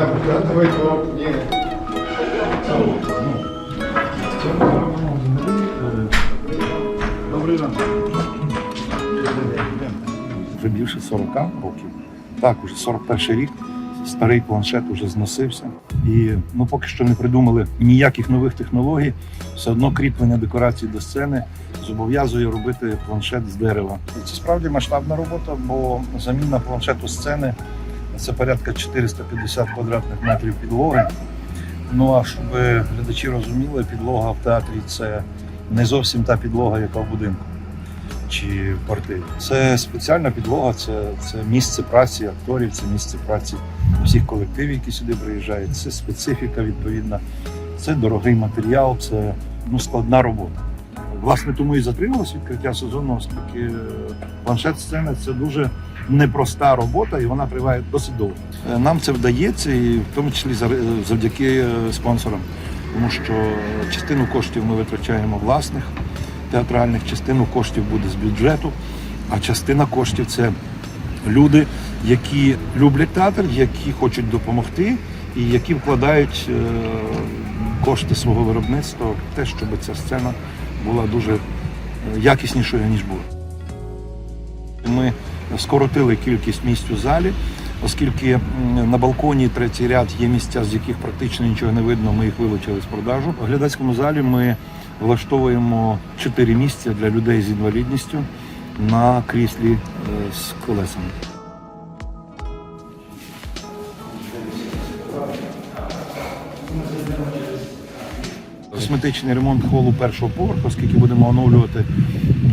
Давай, то, ні. Добрий ранок. вже більше 40 років. Так, уже 41 рік. Старий планшет уже зносився. І ну, поки що не придумали ніяких нових технологій. Все одно кріплення декорацій до сцени зобов'язує робити планшет з дерева. І це справді масштабна робота, бо заміна планшету сцени це порядка 450 квадратних метрів підлоги. Ну а щоб глядачі розуміли, підлога в театрі це не зовсім та підлога, яка в будинку чи в квартирі. Це спеціальна підлога, це, це місце праці акторів, це місце праці всіх колективів, які сюди приїжджають. Це специфіка відповідна, це дорогий матеріал, це ну, складна робота. Власне, тому і затрималось відкриття сезону, оскільки е, планшет сцени це дуже непроста робота, і вона триває досить довго. Е, Нам це вдається, і в тому числі завдяки е, спонсорам, тому що частину коштів ми витрачаємо власних театральних, частину коштів буде з бюджету, а частина коштів це люди, які люблять театр, які хочуть допомогти і які вкладають кошти свого виробництва в те, щоб ця сцена була дуже е, якіснішою, ніж була. Ми скоротили кількість місць у залі, оскільки на балконі третій ряд є місця, з яких практично нічого не видно. Ми їх вилучили з продажу. У глядацькому залі ми влаштовуємо чотири місця для людей з інвалідністю на кріслі е, з колесами. Косметичний ремонт холу першого поверху, оскільки будемо оновлювати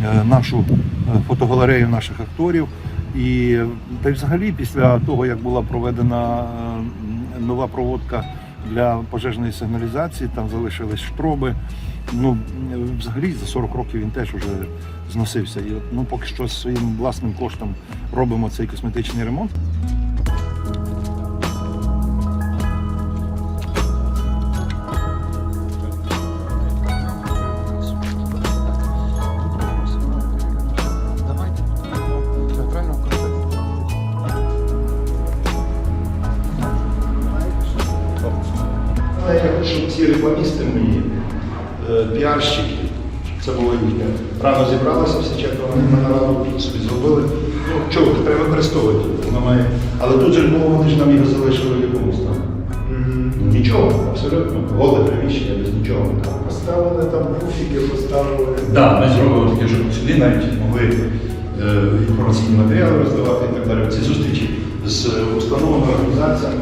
е, нашу е, фотогалерею наших акторів. І та й взагалі після того, як була проведена е, нова проводка для пожежної сигналізації, там залишились штроби. Ну, взагалі за 40 років він теж уже зносився. І ну, поки що своїм власним коштом робимо цей косметичний ремонт. Знаєте, щоб ці рекламісти мої, е, піарщики, це було їхнє. Рано зібралися всі четверо, вони на нараду собі зробили. Ну, чого, треба використовувати. Воно має. Але тут же було, вони ж нам його залишили в якомусь там. Ну, Нічого, абсолютно. Голе приміщення без нічого. Поставили там пуфіки, поставили. Так, ми зробили таке, щоб сюди навіть могли е, інформаційні матеріали роздавати і так далі. Ці зустрічі з установами, організаціями.